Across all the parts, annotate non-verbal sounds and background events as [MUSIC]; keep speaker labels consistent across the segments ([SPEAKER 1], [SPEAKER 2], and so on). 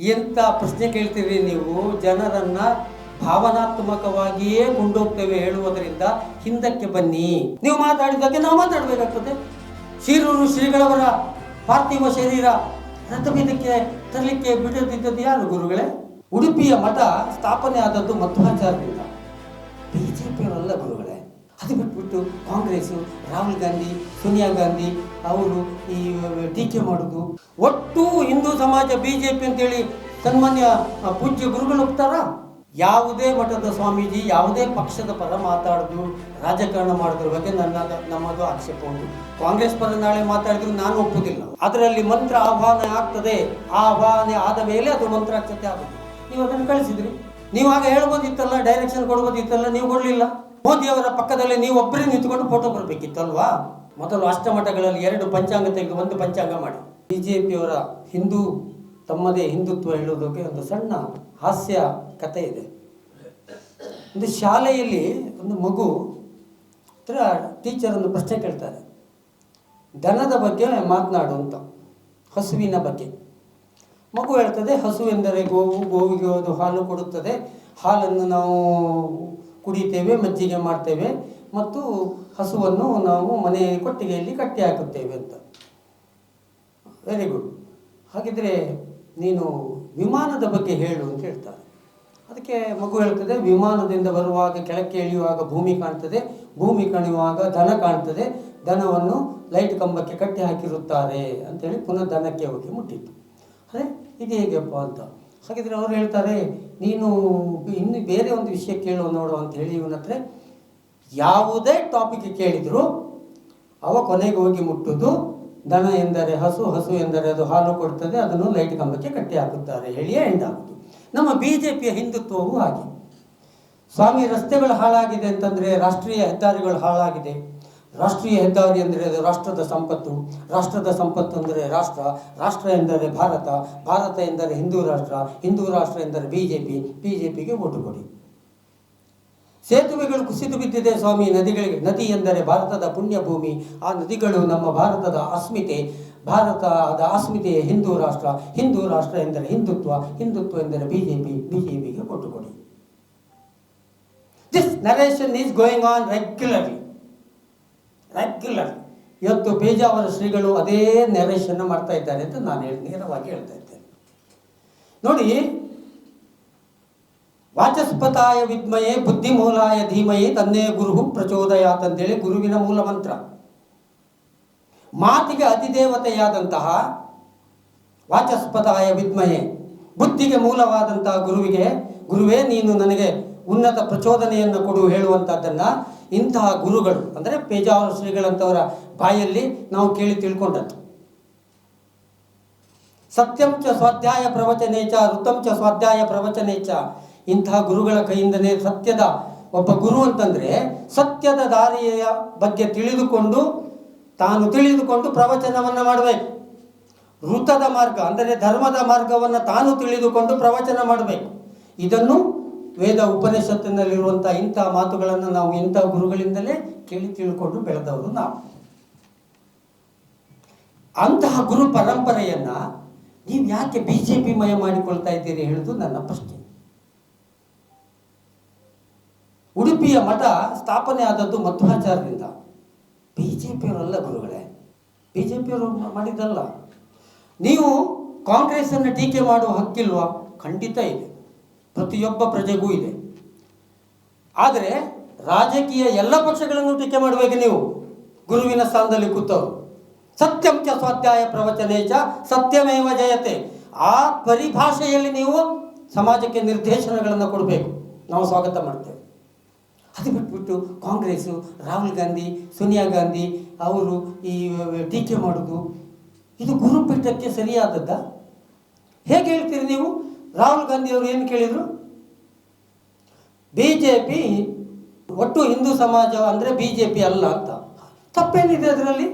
[SPEAKER 1] ಎಂತ ಪ್ರಶ್ನೆ ಕೇಳ್ತೀರಿ ನೀವು? ಜನರನ್ನ ಭಾವನಾತ್ಮಕವಾಗಿಯೇ ಕೊಂಡೋಗ್ತೇವೆ ಹೇಳುವುದರಿಂದ ಹಿಂದಕ್ಕೆ ಬನ್ನಿ. ನೀವು ಮಾತಾಡಿದಾಗೆ ನಾವು ಮಾತಾಡಬೇಕಾಗ್ತದೆ. ಶಿರೂರು ಶ್ರೀಗಳವರ ಪಾರ್ಥಿವ ಶರೀರ ರಥಬೀದಕ್ಕೆ ತರಲಿಕ್ಕೆ ಬಿಡದಿದ್ದದ್ದು ಯಾರು ಗುರುಗಳೇ? ಉಡುಪಿಯ ಮಠ ಸ್ಥಾಪನೆ ಆದದ್ದು ಮಧ್ವಾಚಾರದಿಂದ ಬಿಜೆಪಿಯವರಲ್ಲ ಗುರುಗಳೇ. ಅದು ಬಿಟ್ಬಿಟ್ಟು ಕಾಂಗ್ರೆಸ್ಸು, ರಾಹುಲ್ ಗಾಂಧಿ, ಸೋನಿಯಾ ಗಾಂಧಿ, ಅವರು ಈ ಟೀಕೆ ಮಾಡೋದು. ಒಟ್ಟು ಹಿಂದೂ ಸಮಾಜ ಬಿ ಜೆ ಪಿ ಅಂತೇಳಿ ಸನ್ಮಾನ್ಯ ಪೂಜ್ಯ ಗುರುಗಳು ಒಪ್ತಾರ? ಯಾವುದೇ ಮಠದ ಸ್ವಾಮೀಜಿ, ಯಾವುದೇ ಪಕ್ಷದ ಪರ ಮಾತಾಡೋದು, ರಾಜಕಾರಣ ಮಾಡೋದ್ರ ಬಗ್ಗೆ ನನ್ನ, ನಮ್ಮದು ಆಕ್ಷೇಪ ಉಂಟು. ಕಾಂಗ್ರೆಸ್ ಪರ ನಾಳೆ ಮಾತಾಡಿದ್ರು ನಾನು ಒಪ್ಪುದಿಲ್ಲ. ಅದರಲ್ಲಿ ಮಂತ್ರ ಆಹ್ವಾನ ಆಗ್ತದೆ. ಆಹ್ವಾನ ಆದ ಮೇಲೆ ಅದು ಮಂತ್ರಾಕ್ಷತೆ ಆಗುತ್ತೆ ನೀವು ಅದನ್ನು ಕಳಿಸಿದ್ರಿ. ನೀವು ಆಗ ಹೇಳ್ಬೋದಿತ್ತಲ್ಲ ಡೈರೆಕ್ಷನ್ ಕೊಡ್ಬೋದಿತ್ತಲ್ಲ, ನೀವು ಕೊಡಲಿಲ್ಲ. ಮೋದಿ ಅವರ ಪಕ್ಕದಲ್ಲಿ ನೀವು ಒಬ್ಬರೇ ನಿಂತ್ಕೊಂಡು ಫೋಟೋ ಬರಬೇಕಿತ್ತು ಅಲ್ವಾ ಮೊದಲು ಅಷ್ಟಮಠಗಳಲ್ಲಿ ಎರಡು ಪಂಚಾಂಗ ತೆಗೆದು ಒಂದು ಪಂಚಾಂಗ ಮಾಡಿ. ಪಿಯವರ ಹಿಂದೂ, ತಮ್ಮದೇ ಹಿಂದುತ್ವ ಹೇಳುವುದಕ್ಕೆ ಒಂದು ಸಣ್ಣ ಹಾಸ್ಯ ಕಥೆ ಇದೆ. ಒಂದು ಶಾಲೆಯಲ್ಲಿ ಒಂದು ಮಗು, ಹತ್ರ ಟೀಚರ್ ಒಂದು ಪ್ರಶ್ನೆ ಕೇಳ್ತಾರೆ. ದನದ ಬಗ್ಗೆ ಮಾತನಾಡು ಅಂತ. ಹಸುವಿನ ಬಗ್ಗೆ ಮಗು ಹೇಳ್ತದೆ, ಹಸು ಎಂದರೆ ಗೋವು ಗೋವಿಗೆ ಅದು ಹಾಲು ಕೊಡುತ್ತದೆ. ಹಾಲನ್ನು ನಾವು ಕುಡಿತೇವೆ, ಮಜ್ಜಿಗೆ ಮಾಡ್ತೇವೆ ಮತ್ತು ಹಸುವನ್ನು ನಾವು ಮನೆ ಕೊಟ್ಟಿಗೆಯಲ್ಲಿ ಕಟ್ಟಿ ಹಾಕುತ್ತೇವೆ ಅಂತ. ವೆರಿ ಗುಡ್ ಹಾಗಿದ್ರೆ ನೀನು ವಿಮಾನದ ಬಗ್ಗೆ ಹೇಳು ಅಂತ ಹೇಳ್ತಾರೆ ಅದಕ್ಕೆ ಮಗು ಹೇಳ್ತದೆ, ವಿಮಾನದಿಂದ ಬರುವಾಗ ಕೆಳಕ್ಕೆ ಇಳಿಯುವಾಗ ಭೂಮಿ ಕಾಣ್ತದೆ, ಭೂಮಿ ಕಣಿಯುವಾಗ ದನ ಕಾಣ್ತದೆ, ದನವನ್ನು ಲೈಟ್ ಕಂಬಕ್ಕೆ ಕಟ್ಟಿ ಹಾಕಿರುತ್ತಾರೆ ಅಂತೇಳಿ ಪುನಃ ದನಕ್ಕೆ ಹೋಗಿ ಮುಟ್ಟಿತ್ತು ಅದೇ ಇದು ಹೇಗೆಪ್ಪ ಅಂತ. ಹಾಗಿದ್ರೆ ಅವ್ರು ಹೇಳ್ತಾರೆ ನೀನು ಇನ್ನು ಬೇರೆ ಒಂದು ವಿಷಯ ಕೇಳು ನೋಡು ಅಂತ ಹೇಳಿ ಇವನ ಹತ್ರ. ಯಾವುದೇ ಟಾಪಿಕ್ ಕೇಳಿದ್ರು ಅವ ಕೊನೆಗೆ ಹೋಗಿ ಮುಟ್ಟುದು. ದನ ಎಂದರೆ ಹಸು ಹಸು ಎಂದರೆ ಅದು ಹಾಲು ಕೊಡ್ತದೆ, ಅದನ್ನು ಲೈಟ್ ಕಂಬಕ್ಕೆ ಕಟ್ಟಿ ಹಾಕುತ್ತಾರೆ. ಹೇಳಿಯೇ ಎಂಡ್ ಆಗುದು. ನಮ್ಮ ಬಿ ಜೆ ಪಿಯ ಹಿಂದುತ್ವವು ಹಾಗೆ. ಸ್ವಾಮಿ, ರಸ್ತೆಗಳು ಹಾಳಾಗಿದೆ ಅಂತಂದರೆ ರಾಷ್ಟ್ರೀಯ ಹೆದ್ದಾರಿಗಳು ಹಾಳಾಗಿದೆ. ರಾಷ್ಟ್ರೀಯ ಹೆದ್ದಾರಿ ಅಂದರೆ ಅದು ರಾಷ್ಟ್ರದ ಸಂಪತ್ತು. ರಾಷ್ಟ್ರದ ಸಂಪತ್ತು ಅಂದರೆ ರಾಷ್ಟ್ರ. ರಾಷ್ಟ್ರ ಎಂದರೆ ಭಾರತ. ಭಾರತ ಎಂದರೆ ಹಿಂದೂ ರಾಷ್ಟ್ರ. ಹಿಂದೂ ರಾಷ್ಟ್ರ ಎಂದರೆ B J P B J ಪಿಗೆ ಓಟು ಕೊಡಿ. ಸೇತುವೆಗಳು ಕುಸಿದು ಬಿದ್ದಿದೆ ಸ್ವಾಮಿ. ನದಿಗಳಿಗೆ, ನದಿ ಎಂದರೆ ಭಾರತದ ಪುಣ್ಯಭೂಮಿ. ಆ ನದಿಗಳು ನಮ್ಮ ಭಾರತದ ಅಸ್ಮಿತೆ. ಭಾರತದ ಅಸ್ಮಿತೆಯ ಹಿಂದೂ ರಾಷ್ಟ್ರ. ಹಿಂದೂ ರಾಷ್ಟ್ರ ಎಂದರೆ ಹಿಂದುತ್ವ. ಹಿಂದುತ್ವ ಎಂದರೆ ಬಿಜೆಪಿ. ಬಿಜೆಪಿಗೆ ಕೊಟ್ಟು ಕೊಡಿ. This narration is going on regularly regular ಇವತ್ತು ಪೇಜಾವರ ಶ್ರೀಗಳು ಅದೇ ನೆರೇಷನ್ ಮಾಡ್ತಾ ಇದ್ದಾರೆ ಅಂತ ನಾನು ಹೇಳಿ ನೇರವಾಗಿ ಹೇಳ್ತಾ ಇದ್ದೇನೆ. ನೋಡಿ, ವಾಚಸ್ಪತಾಯ ವಿದ್ಮಯೇ ಬುದ್ಧಿಮೂಲಾಯ ಧೀಮಯೇ ತನ್ನೇ ಗುರು ಪ್ರಚೋದಯಾತ್ ಅಂತೇಳಿ ಗುರುವಿನ ಮೂಲ ಮಂತ್ರ. ಮಾತಿಗೆ ಅತಿದೇವತೆಯಾದಂತಹ ವಾಚಸ್ಪತಾಯ ವಿದ್ಮಯೇ, ಬುದ್ಧಿಗೆ ಮೂಲವಾದಂತಹ ಗುರುವಿಗೆ, ಗುರುವೇ ನೀನು ನನಗೆ ಉನ್ನತ ಪ್ರಚೋದನೆಯನ್ನು ಕೊಡು ಹೇಳುವಂಥದ್ದನ್ನ ಇಂತಹ ಗುರುಗಳು, ಅಂದರೆ ಪೇಜಾವರ ಶ್ರೀಗಳಂತವರ ಬಾಯಲ್ಲಿ ನಾವು ಕೇಳಿ ತಿಳ್ಕೊಂಡದ್ದು. ಸತ್ಯಂ ಚ ಸ್ವಾಧ್ಯಾಯ ಪ್ರವಚನೇಚ ಋತಂ ಚ ಸ್ವಾಧ್ಯಾಯ ಪ್ರವಚನೇಚ ಇಂತಹ ಗುರುಗಳ ಕೈಯಿಂದನೇ ಸತ್ಯದ ಒಬ್ಬ ಗುರು ಅಂತಂದ್ರೆ ಸತ್ಯದ ದಾರಿಯ ಬಗ್ಗೆ ತಿಳಿದುಕೊಂಡು, ತಾನು ತಿಳಿದುಕೊಂಡು ಪ್ರವಚನವನ್ನು ಮಾಡಬೇಕು. ಋತದ ಮಾರ್ಗ, ಅಂದರೆ ಧರ್ಮದ ಮಾರ್ಗವನ್ನು ತಾನು ತಿಳಿದುಕೊಂಡು ಪ್ರವಚನ ಮಾಡಬೇಕು. ಇದನ್ನು ವೇದ ಉಪನಿಷತ್ತಿನಲ್ಲಿರುವಂಥ ಇಂಥ ಮಾತುಗಳನ್ನು ನಾವು ಇಂಥ ಗುರುಗಳಿಂದಲೇ ಕೇಳಿ ತಿಳ್ಕೊಂಡು ಬೆಳೆದವರು ನಾವು. ಅಂತಹ ಗುರು ಪರಂಪರೆಯನ್ನ ನೀವು ಯಾಕೆ ಬಿ ಜೆ ಪಿ ಮಯ ಮಾಡಿಕೊಳ್ತಾ ಇದ್ದೀರಿ ಹೇಳುದು ನನ್ನ ಪ್ರಶ್ನೆ. ಉಡುಪಿಯ ಮಠ ಸ್ಥಾಪನೆ ಆದದ್ದು ಮಧ್ವಾಚಾರ್ಯರಿಂದ. ಬಿ ಜೆ ಪಿಯವರಲ್ಲ ಗುರುಗಳೇ ಬಿ ಜೆ ಪಿಯವರು ಮಾಡಿದ್ದಲ್ಲ. ನೀವು ಕಾಂಗ್ರೆಸ್ಸನ್ನು ಟೀಕೆ ಮಾಡುವ ಹಕ್ಕಿಲ್ವಾ? ಖಂಡಿತ ಇದೆ. ಪ್ರತಿಯೊಬ್ಬ ಪ್ರಜೆಗೂ ಇದೆ. ಆದರೆ ರಾಜಕೀಯ ಎಲ್ಲ ಪಕ್ಷಗಳನ್ನು ಟೀಕೆ ಮಾಡಬೇಕು ನೀವು? ಗುರುವಿನ ಸ್ಥಾನದಲ್ಲಿ ಕೂತವರು. ಸತ್ಯಂ ಚ ಸ್ವಾಧ್ಯಾಯ ಪ್ರವಚನೇಚ ಸತ್ಯಮೇವ ಜಯತೆ. ಆ ಪರಿಭಾಷೆಯಲ್ಲಿ ನೀವು ಸಮಾಜಕ್ಕೆ ನಿರ್ದೇಶನಗಳನ್ನು ಕೊಡಬೇಕು. ನಾವು ಸ್ವಾಗತ ಮಾಡ್ತೇವೆ. ಅದು ಬಿಟ್ಬಿಟ್ಟು ಕಾಂಗ್ರೆಸ್ಸು, ರಾಹುಲ್ ಗಾಂಧಿ, ಸೋನಿಯಾ ಗಾಂಧಿ ಅವರು ಈ ಟೀಕೆ ಮಾಡೋದು. ಇದು ಗುರುಪೀಠಕ್ಕೆ ಸರಿಯಾದದ್ದ? ಹೇಗೆ ಹೇಳ್ತೀರಿ ನೀವು? ರಾಹುಲ್ ಗಾಂಧಿ ಅವರು ಏನು ಕೇಳಿದರು? ಬಿ ಜೆ ಪಿ ಒಟ್ಟು ಹಿಂದೂ ಸಮಾಜ ಅಂದರೆ ಬಿ ಜೆ ಪಿ ಅಲ್ಲ ಅಂತ. ತಪ್ಪೇನಿದೆ ಅದರಲ್ಲಿ?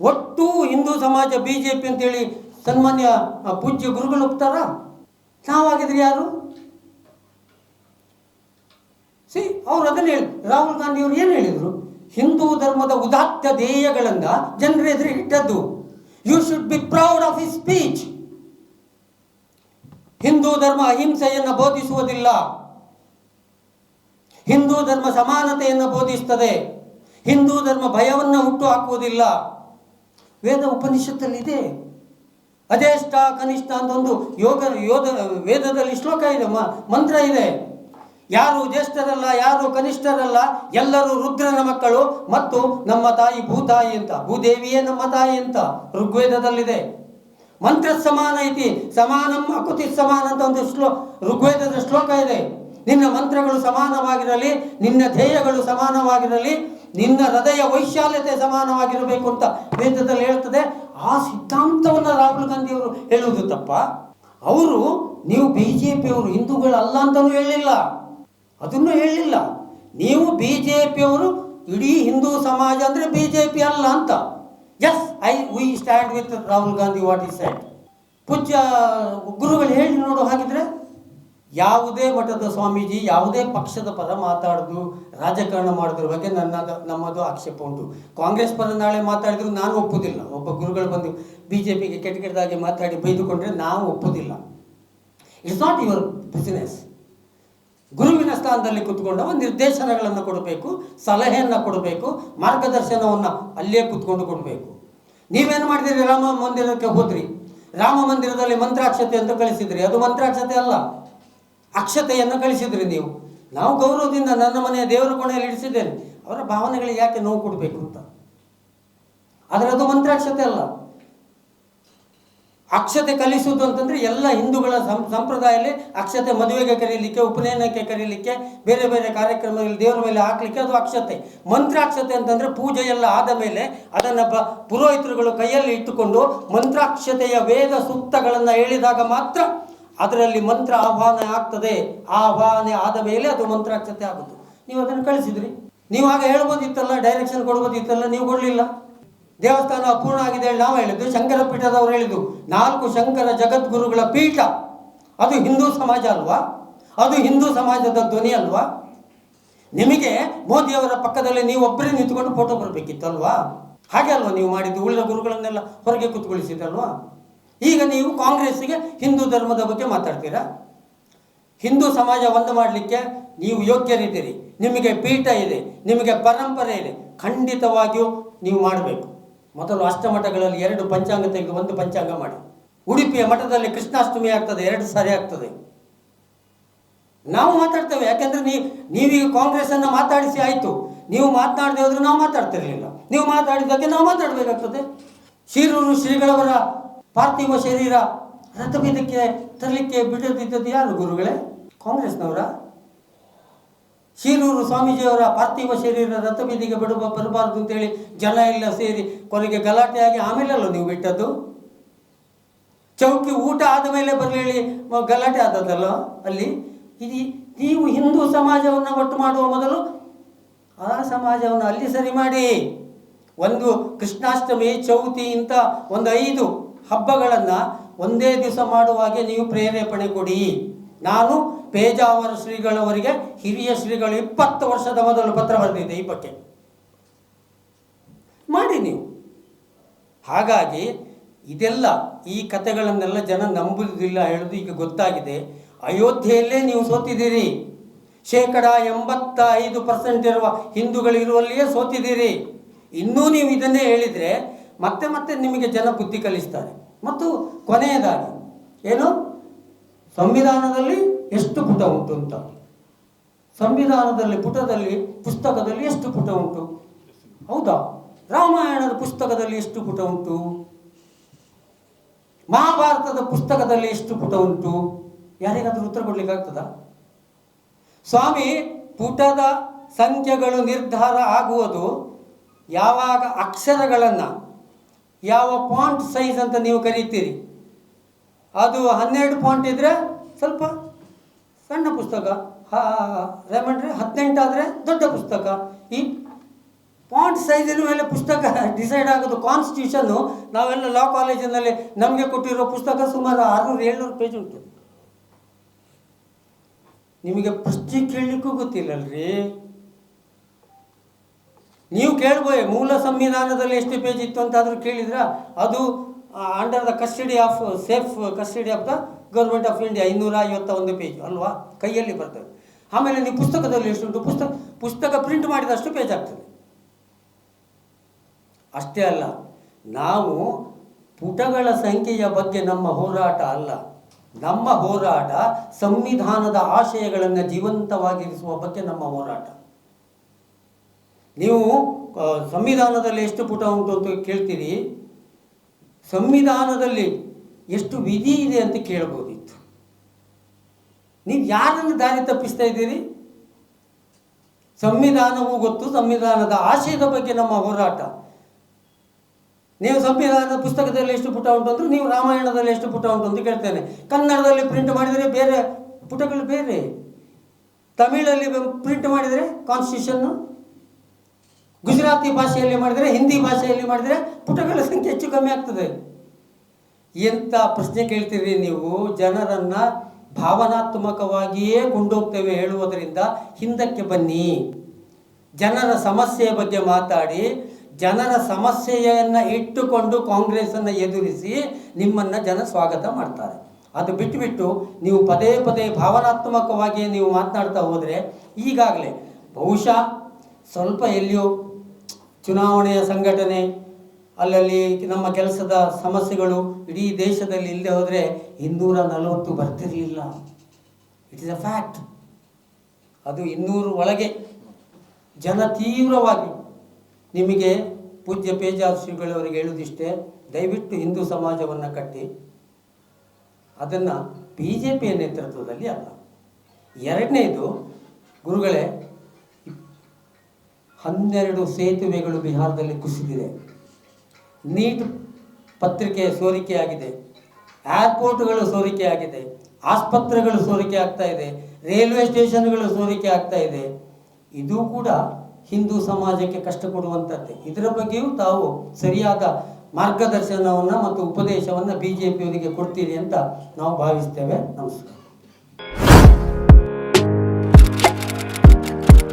[SPEAKER 1] ಒಟ್ಟು ಹಿಂದೂ ಸಮಾಜ ಬಿ ಜೆ ಪಿ ಅಂತೇಳಿ ಸನ್ಮಾನ್ಯ ಪೂಜ್ಯ ಗುರುಗಳು ಒಪ್ತಾರ? ನಾವಾಗಿದ್ರೆ ಯಾರು? ಸಿ, ಅವ್ರು ಅದನ್ನ ಹೇಳಿ, ರಾಹುಲ್ ಗಾಂಧಿ ಅವರು ಏನು ಹೇಳಿದರು? ಹಿಂದೂ ಧರ್ಮದ ಉದಾತ್ತ ಧ್ಯೇಯಗಳಿಂದ ಜನರ ಎದುರು ಇಟ್ಟದ್ದು. You should be proud of his speech Hindu ಧರ್ಮ ಅಹಿಂಸೆಯನ್ನು ಬೋಧಿಸುವುದಿಲ್ಲ. ಹಿಂದೂ ಧರ್ಮ ಸಮಾನತೆಯನ್ನು ಬೋಧಿಸ್ತದೆ. ಹಿಂದೂ ಧರ್ಮ ಭಯವನ್ನು ಹುಟ್ಟು ಹಾಕುವುದಿಲ್ಲ. ವೇದ ಉಪನಿಷತ್ತಲ್ಲಿದೆ. ಅದೇಷ್ಟ ಕನಿಷ್ಠ ಅಂತ ಒಂದು ಯೋಗ, ಯೋಧ, ವೇದದಲ್ಲಿ ಶ್ಲೋಕ ಇದೆ ಮಂತ್ರ ಇದೆ. ಯಾರು ಜ್ಯೇಷ್ಠರಲ್ಲ, ಯಾರು ಕನಿಷ್ಠರಲ್ಲ, ಎಲ್ಲರೂ ರುದ್ರನ ಮಕ್ಕಳು ಮತ್ತು ನಮ್ಮ ತಾಯಿ ಭೂತಾಯಿ ಅಂತ. ಭೂದೇವಿಯೇ ನಮ್ಮ ತಾಯಿ ಅಂತ ಋಗ್ವೇದದಲ್ಲಿದೆ. ಮಂತ್ರ ಸಮಾನ ಐತಿ ಸಮಾನಂ ಅಕುತಿ ಸಮಾನ ಅಂತ ಒಂದು ಶ್ಲೋ, ಋಗ್ವೇದದ ಶ್ಲೋಕ ಇದೆ. ನಿನ್ನ ಮಂತ್ರಗಳು ಸಮಾನವಾಗಿರಲಿ, ನಿನ್ನ ಧ್ಯೇಯಗಳು ಸಮಾನವಾಗಿರಲಿ, ನಿನ್ನ ಹೃದಯ ವೈಶಾಲ್ಯತೆ ಸಮಾನವಾಗಿರಬೇಕು ಅಂತ ವೇದದಲ್ಲಿ ಹೇಳ್ತದೆ. ಆ ಸಿದ್ಧಾಂತವನ್ನು ರಾಹುಲ್ ಗಾಂಧಿ ಅವರು ಹೇಳುವುದು ತಪ್ಪ. ಅವರು, ನೀವು ಬಿ ಜೆ ಪಿಯವರು ಹಿಂದೂಗಳಲ್ಲ ಅಂತಲೂ ಹೇಳಿಲ್ಲ. ಅದನ್ನು ಹೇಳಿಲ್ಲ. ನೀವು ಬಿ ಜೆ ಪಿಯವರು ಇಡೀ ಹಿಂದೂ ಸಮಾಜ ಅಂದರೆ ಬಿ ಜೆ ಪಿ ಅಲ್ಲ ಅಂತ. Yes I we stand with Rahul Gandhi what is side ಪೂಜ್ಯ ಗುರುಗಳು ಹೇಳಿ ನೋಡು, ಹಾಗಿದ್ರೆ? ಯಾವುದೇ ಮಠದ ಸ್ವಾಮೀಜಿ, ಯಾವುದೇ ಪಕ್ಷದ ಪರ ಮಾತಾಡಿದ್ರು ರಾಜಕಾರಣ ಮಾಡಿದ್ರ ಬಗ್ಗೆ ನನ್ನ ನಮ್ಮದು ಆಕ್ಷೇಪ ಉಂಟು. ಕಾಂಗ್ರೆಸ್ ಪರ ನಾಳೆ ಮಾತಾಡಿದ್ರು ನಾನು ಒಪ್ಪುದಿಲ್ಲ. ಒಬ್ಬ ಗುರುಗಳು ಬಂದು ಬಿ ಜೆ ಪಿಗೆ ಕೆಟ್ಟ ಕೆಟ್ಟದಾಗಿ ಮಾತಾಡಿ ಬೈದುಕೊಂಡ್ರೆ ನಾವು ಒಪ್ಪುದಿಲ್ಲ. ಇಟ್ಸ್ ನಾಟ್ ಯುವರ್ ಬಿಸಿನೆಸ್ ಗುರುವಿನ ಸ್ಥಾನದಲ್ಲಿ ಕುತ್ಕೊಂಡವ ನಿರ್ದೇಶನಗಳನ್ನು ಕೊಡಬೇಕು, ಸಲಹೆಯನ್ನು ಕೊಡಬೇಕು, ಮಾರ್ಗದರ್ಶನವನ್ನು ಅಲ್ಲೇ ಕುತ್ಕೊಂಡು ಕೊಡಬೇಕು. ನೀವೇನು ಮಾಡಿದಿರಿ ರಾಮ ಮಂದಿರಕ್ಕೆ ಹೋದ್ರಿ? ರಾಮ ಮಂದಿರದಲ್ಲಿ ಮಂತ್ರಾಕ್ಷತೆ ಅಂತ ಕಳಿಸಿದ್ರಿ. ಅದು ಮಂತ್ರಾಕ್ಷತೆ ಅಲ್ಲ. ಅಕ್ಷತೆಯನ್ನು ಕಳಿಸಿದ್ರಿ ನೀವು. ನಾವು ಗೌರವದಿಂದ ನನ್ನ ಮನೆಯ ದೇವರ ಕೋಣೆಯಲ್ಲಿ ಇಡಿಸಿದ್ದೇನೆ ಅವರ ಭಾವನೆಗಳಿಗೆ ಯಾಕೆ ನೋವು ಕೊಡಬೇಕು ಅಂತ. ಆದರೆ ಅದು ಮಂತ್ರಾಕ್ಷತೆ ಅಲ್ಲ. ಅಕ್ಷತೆ ಕಲಿಸುವುದು ಅಂತಂದ್ರೆ ಎಲ್ಲ ಹಿಂದೂಗಳ ಸಂಪ್ರದಾಯದಲ್ಲಿ ಅಕ್ಷತೆ ಮದುವೆಗೆ ಕರೀಲಿಕ್ಕೆ, ಉಪನಯನಕ್ಕೆ ಕರೀಲಿಕ್ಕೆ, ಬೇರೆ ಬೇರೆ ಕಾರ್ಯಕ್ರಮಗಳಲ್ಲಿ ದೇವರ ಮೇಲೆ ಹಾಕಲಿಕ್ಕೆ ಅದು ಅಕ್ಷತೆ. ಮಂತ್ರಾಕ್ಷತೆ ಅಂತಂದ್ರೆ ಪೂಜೆ ಎಲ್ಲ ಆದ ಮೇಲೆ ಅದನ್ನು ಬ ಪುರೋಹಿತರುಗಳು ಕೈಯಲ್ಲಿ ಇಟ್ಟುಕೊಂಡು ಮಂತ್ರಾಕ್ಷತೆಯ ವೇದ ಸೂಕ್ತಗಳನ್ನು ಹೇಳಿದಾಗ ಮಾತ್ರ ಅದರಲ್ಲಿ ಮಂತ್ರ ಆಹ್ವಾನ ಆಗ್ತದೆ. ಆಹ್ವಾನ ಆದ ಮೇಲೆ ಅದು ಮಂತ್ರಾಕ್ಷತೆ ಆಗುತ್ತೆ ನೀವು ಅದನ್ನು ಕಳಿಸಿದ್ರಿ. ನೀವು ಆಗ ಹೇಳ್ಬೋದಿತ್ತಲ್ಲ ಡೈರೆಕ್ಷನ್ ಕೊಡ್ಬೋದಿತ್ತಲ್ಲ, ನೀವು ಕೊಡಲಿಲ್ಲ. ದೇವಸ್ಥಾನ ಅಪೂರ್ಣ ಆಗಿದೆ ಹೇಳಿ ನಾವು ಹೇಳಿದ್ದು. ಶಂಕರ ಪೀಠದವರು ಹೇಳಿದ್ದು, ನಾಲ್ಕು ಶಂಕರ ಜಗದ್ಗುರುಗಳ ಪೀಠ. ಅದು ಹಿಂದೂ ಸಮಾಜ ಅಲ್ವಾ? ಅದು ಹಿಂದೂ ಸಮಾಜದ ಧ್ವನಿ ಅಲ್ವಾ? ನಿಮಗೆ ಮೋದಿಯವರ ಪಕ್ಕದಲ್ಲಿ ನೀವು ಒಬ್ಬರೇ ನಿಂತ್ಕೊಂಡು ಫೋಟೋ ಬರಬೇಕಿತ್ತಲ್ವಾ? ಹಾಗೆ ಅಲ್ವಾ ನೀವು ಮಾಡಿದ್ದು? ಉಳಿದ ಗುರುಗಳನ್ನೆಲ್ಲ ಹೊರಗೆ ಕೂತ್ಕೊಳಿಸಿದಲ್ವಾ ಈಗ ನೀವು ಕಾಂಗ್ರೆಸ್ಸಿಗೆ ಹಿಂದೂ ಧರ್ಮದ ಬಗ್ಗೆ ಮಾತಾಡ್ತೀರಾ? ಹಿಂದೂ ಸಮಾಜ ಒಂದು ಮಾಡಲಿಕ್ಕೆ ನೀವು ಯೋಗ್ಯರಿದ್ದೀರಿ. ನಿಮಗೆ ಪೀಠ ಇದೆ, ನಿಮಗೆ ಪರಂಪರೆ ಇದೆ, ಖಂಡಿತವಾಗಿಯೂ ನೀವು ಮಾಡಬೇಕು. ಮೊದಲು ಅಷ್ಟಮಠಗಳಲ್ಲಿ ಎರಡು ಪಂಚಾಂಗ ತೆಗೆದು ಒಂದು ಪಂಚಾಂಗ ಮಾಡಿ. ಉಡುಪಿಯ ಮಠದಲ್ಲಿ ಕೃಷ್ಣಾಷ್ಟಮಿ ಆಗ್ತದೆ, ಎರಡು ಸಾರಿ ಆಗ್ತದೆ. ನಾವು ಮಾತಾಡ್ತೇವೆ, ಯಾಕೆಂದ್ರೆ ನೀವು ನೀವೀಗ ಕಾಂಗ್ರೆಸ್ ಅನ್ನು ಮಾತಾಡಿಸಿ ಆಯಿತು. ನೀವು ಮಾತನಾಡದೆ ಹೋದ್ರೆ ನಾವು ಮಾತಾಡ್ತಿರಲಿಲ್ಲ. ನೀವು ಮಾತಾಡಿದ್ದಕ್ಕೆ ನಾವು ಮಾತಾಡಬೇಕಾಗ್ತದೆ. ಶಿರೂರು ಶ್ರೀಗಳವರ ಪಾರ್ಥಿವ ಶರೀರ ರಥಬೀದಕ್ಕೆ ತರಲಿಕ್ಕೆ ಬಿಡದಿದ್ದದ್ದು ಯಾರು ಗುರುಗಳೇ? ಕಾಂಗ್ರೆಸ್ನವರ? ಶೀರೂರು ಸ್ವಾಮೀಜಿಯವರ ಪಾರ್ಥಿವ ಶರೀರ ರಥಬೀದಿಗೆ ಬಿಡುವ ಬರಬಾರ್ದು ಅಂತೇಳಿ ಜನ ಎಲ್ಲ ಸೇರಿ ಕೊನೆಗೆ ಗಲಾಟೆಯಾಗಿ ಆಮೇಲೆಲ್ಲ ನೀವು ಬಿಟ್ಟದ್ದು? ಚೌಕಿ ಊಟ ಆದ ಮೇಲೆ ಬರಲಿ ಗಲಾಟೆ ಆದದ್ದಲ್ಲ ಅಲ್ಲಿ? ಇದು ನೀವು ಹಿಂದೂ ಸಮಾಜವನ್ನು ಒಟ್ಟು ಮಾಡುವ ಮೊದಲು ಆ ಸಮಾಜವನ್ನು ಅಲ್ಲಿ ಸರಿ ಮಾಡಿ. ಒಂದು ಕೃಷ್ಣಾಷ್ಟಮಿ ಚೌತಿ ಇಂಥ ಒಂದು ಐದು ಹಬ್ಬಗಳನ್ನು ಒಂದೇ ದಿವಸ ಮಾಡುವಾಗೆ ನೀವು ಪ್ರೇರೇಪಣೆ ಕೊಡಿ. ನಾನು ಪೇಜಾವರ ಶ್ರೀಗಳವರಿಗೆ ಹಿರಿಯ ಶ್ರೀಗಳು ಇಪ್ಪತ್ತು ವರ್ಷದ ಮೊದಲು ಪತ್ರ ಬರೆದಿದ್ದೆ ಈ ಬಗ್ಗೆ ಮಾಡಿ ನೀವು. ಹಾಗಾಗಿ ಇದೆಲ್ಲ ಈ ಕಥೆಗಳನ್ನೆಲ್ಲ ಜನ ನಂಬುವುದಿಲ್ಲ ಹೇಳೋದು ಈಗ ಗೊತ್ತಾಗಿದೆ. ಅಯೋಧ್ಯೆಯಲ್ಲೇ ನೀವು ಸೋತಿದ್ದೀರಿ. ಶೇಕಡ ಎಂಬತ್ತ ಐದು ಪರ್ಸೆಂಟ್ ಇರುವ ಹಿಂದೂಗಳಿರುವಲ್ಲಿಯೇ ಸೋತಿದ್ದೀರಿ. ಇನ್ನೂ ನೀವು ಇದನ್ನೇ ಹೇಳಿದರೆ ಮತ್ತೆ ಮತ್ತೆ ನಿಮಗೆ ಜನ ಬುದ್ಧಿ ಕಲಿಸ್ತಾರೆ. ಮತ್ತು ಕೊನೆಯದಾಗಿ, ಏನು? ಸಂವಿಧಾನದಲ್ಲಿ ಎಷ್ಟು ಪುಟ ಉಂಟು ಅಂತ. ಸಂವಿಧಾನದಲ್ಲಿ, ಪುಟದಲ್ಲಿ, ಪುಸ್ತಕದಲ್ಲಿ ಎಷ್ಟು ಪುಟ ಉಂಟು? ಹೌದಾ? ರಾಮಾಯಣದ ಪುಸ್ತಕದಲ್ಲಿ ಎಷ್ಟು ಪುಟ ಉಂಟು? ಮಹಾಭಾರತದ ಪುಸ್ತಕದಲ್ಲಿ ಎಷ್ಟು ಪುಟ ಉಂಟು? ಯಾರಿಗಾದರೂ ಉತ್ತರ ಕೊಡ್ಲಿಕ್ಕೆ ಆಗ್ತದಾ ಸ್ವಾಮಿ, ಪುಟದ ಸಂಖ್ಯೆಗಳು ನಿರ್ಧಾರ ಆಗುವುದು ಯಾವಾಗ ಅಕ್ಷರಗಳನ್ನು ಯಾವ ಪಾಂಟ್ ಸೈಜ್ ಅಂತ ನೀವು ಕರೀತೀರಿ? ಅದು ಹನ್ನೆರಡು ಪಾಯಿಂಟ್ ಇದ್ದರೆ ಸ್ವಲ್ಪ ಸಣ್ಣ ಪುಸ್ತಕ ರೇಮಂಡ್ರಿ ಹದಿನೆಂಟು ಆದರೆ ದೊಡ್ಡ ಪುಸ್ತಕ. ಈ ಪಾಯಿಂಟ್ ಸೈಜಿನ ಮೇಲೆ ಪುಸ್ತಕ [LAUGHS] ಡಿಸೈಡ್ ಆಗೋದು ಕಾನ್ಸ್ಟಿಟ್ಯೂಷನ್ನು ನಾವೆಲ್ಲ ಲಾ ಕಾಲೇಜಿನಲ್ಲಿ ನಮಗೆ ಕೊಟ್ಟಿರೋ ಪುಸ್ತಕ ಸುಮಾರು ಆರುನೂರು, ಏಳ್ನೂರು ಪೇಜ್ ಉಂಟು. ನಿಮಗೆ ಪ್ರಶ್ನೆ ಕೇಳಲಿಕ್ಕೂ ಗೊತ್ತಿಲ್ಲಲ್ರಿ. ನೀವು ಕೇಳ್ಬೋದು ಮೂಲ ಸಂವಿಧಾನದಲ್ಲಿ ಎಷ್ಟು ಪೇಜ್ ಇತ್ತು ಅಂತಾದರೂ ಕೇಳಿದ್ರ, ಅದು under the custody of safe custody of the government of India ಇನ್ನೂರ ಐವತ್ತ ಒಂದು ಪೇಜ್, ಅಲ್ವಾ? ಕೈಯಲ್ಲಿ ಬರ್ತದೆ. ಆಮೇಲೆ ನೀವು ಪುಸ್ತಕದಲ್ಲಿ ಎಷ್ಟುಂಟು? ಪುಸ್ತಕ ಪುಸ್ತಕ ಪ್ರಿಂಟ್ ಮಾಡಿದಷ್ಟು ಪೇಜ್ ಆಗ್ತದೆ. ಅಷ್ಟೇ ಅಲ್ಲ, ನಾವು ಪುಟಗಳ ಸಂಖ್ಯೆಯ ಬಗ್ಗೆ ನಮ್ಮ ಹೋರಾಟ ಅಲ್ಲ. ನಮ್ಮ ಹೋರಾಟ ಸಂವಿಧಾನದ ಆಶಯಗಳನ್ನು ಜೀವಂತವಾಗಿರಿಸುವ ಬಗ್ಗೆ ನಮ್ಮ ಹೋರಾಟ. ನೀವು ಸಂವಿಧಾನದಲ್ಲಿ ಎಷ್ಟು ಪುಟ ಉಂಟು ಅಂತ ಕೇಳ್ತೀರಿ ಸಂವಿಧಾನದಲ್ಲಿ ಎಷ್ಟು ವಿಧಿ ಇದೆ ಅಂತ ಕೇಳ್ಬೋದಿತ್ತು ನೀವು ಯಾರನ್ನು ದಾರಿ ತಪ್ಪಿಸ್ತಾ ಇದ್ದೀರಿ? ಸಂವಿಧಾನವೂ ಗೊತ್ತು, ಸಂವಿಧಾನದ ಆಶಯದ ಬಗ್ಗೆ ನಮ್ಮ ಹೋರಾಟ. ನೀವು ಸಂವಿಧಾನದ ಪುಸ್ತಕದಲ್ಲಿ ಎಷ್ಟು ಪುಟ ಉಂಟು ಅಂದ್ರೆ ನೀವು ರಾಮಾಯಣದಲ್ಲಿ ಎಷ್ಟು ಪುಟ ಉಂಟು ಅಂತ ಕೇಳ್ತೇನೆ. ಕನ್ನಡದಲ್ಲಿ ಪ್ರಿಂಟ್ ಮಾಡಿದರೆ ಬೇರೆ ಪುಟಗಳು ಬೇರೆ. ತಮಿಳಲ್ಲಿ ಪ್ರಿಂಟ್ ಮಾಡಿದರೆ ಕಾನ್ಸ್ಟಿಟ್ಯೂಷನ್ನು ಗುಜರಾತಿ ಭಾಷೆಯಲ್ಲಿ ಮಾಡಿದರೆ, ಹಿಂದಿ ಭಾಷೆಯಲ್ಲಿ ಮಾಡಿದರೆ ಪುಟಗಳ ಸಂಖ್ಯೆ ಹೆಚ್ಚು ಕಮ್ಮಿ ಆಗ್ತದೆ. ಎಂಥ ಪ್ರಶ್ನೆ ಕೇಳ್ತೀರಿ ನೀವು? ಜನರನ್ನು ಭಾವನಾತ್ಮಕವಾಗಿಯೇ ಕೊಂಡೋಗ್ತೇವೆ ಹೇಳುವುದರಿಂದ ಹಿಂದಕ್ಕೆ ಬನ್ನಿ. ಜನರ ಸಮಸ್ಯೆಯ ಬಗ್ಗೆ ಮಾತಾಡಿ, ಜನರ ಸಮಸ್ಯೆಯನ್ನು ಇಟ್ಟುಕೊಂಡು ಕಾಂಗ್ರೆಸ್ಸನ್ನು ಎದುರಿಸಿ ನಿಮ್ಮನ್ನು ಜನ ಸ್ವಾಗತ ಮಾಡ್ತಾರೆ. ಅದು ಬಿಟ್ಟುಬಿಟ್ಟು ನೀವು ಪದೇ ಪದೇ ಭಾವನಾತ್ಮಕವಾಗಿ ನೀವು ಮಾತನಾಡ್ತಾ ಹೋದರೆ ಈಗಾಗಲೇ ಬಹುಶಃ ಸ್ವಲ್ಪ ಎಲ್ಲಿಯೂ ಚುನಾವಣೆಯ ಸಂಘಟನೆ, ಅಲ್ಲಲ್ಲಿ ನಮ್ಮ ಕೆಲಸದ ಸಮಸ್ಯೆಗಳು ಇಡೀ ದೇಶದಲ್ಲಿ ಇಲ್ಲದೆ ಹೋದರೆ ಇನ್ನೂರ ನಲವತ್ತು ಬರ್ತಿರಲಿಲ್ಲ. ಇಟ್ ಇಸ್ ಅ ಫ್ಯಾಕ್ಟ್ ಅದು ಇನ್ನೂರು ಒಳಗೆ ಜನ ತೀವ್ರವಾಗಿ ನಿಮಗೆ ಪೂಜ್ಯ ಪೇಜಾರ್ ಶ್ರೀಗಳವರಿಗೆ ಹೇಳುವುದಿಷ್ಟೇ ದಯವಿಟ್ಟು ಹಿಂದೂ ಸಮಾಜವನ್ನು ಕಟ್ಟಿ. ಅದನ್ನು ಬಿ ಜೆ ಪಿಯ ನೇತೃತ್ವದಲ್ಲಿ ಅಲ್ಲ. ಎರಡನೇದು ಗುರುಗಳೇ ಹನ್ನೆರಡು ಸೇತುವೆಗಳು ಬಿಹಾರದಲ್ಲಿ ಕುಸಿದಿದೆ. ನೀಟ್ ಪತ್ರಿಕೆ ಸೋರಿಕೆಯಾಗಿದೆ. ಏರ್ಪೋರ್ಟ್ಗಳು ಸೋರಿಕೆಯಾಗಿದೆ. ಆಸ್ಪತ್ರೆಗಳು ಸೋರಿಕೆ ಆಗ್ತಾ ಇದೆ. ರೈಲ್ವೆ ಸ್ಟೇಷನ್ಗಳು ಸೋರಿಕೆ ಆಗ್ತಾ ಇದೆ. ಇದು ಕೂಡ ಹಿಂದೂ ಸಮಾಜಕ್ಕೆ ಕಷ್ಟ ಕೊಡುವಂಥದ್ದೇ. ಇದರ ಬಗ್ಗೆಯೂ ತಾವು ಸರಿಯಾದ ಮಾರ್ಗದರ್ಶನವನ್ನು ಮತ್ತು ಉಪದೇಶವನ್ನು ಬಿ ಜೆ ಪಿಯವರಿಗೆ ಕೊಡ್ತೀರಿ ಅಂತ ನಾವು ಭಾವಿಸ್ತೇವೆ. ನಮಸ್ಕಾರ.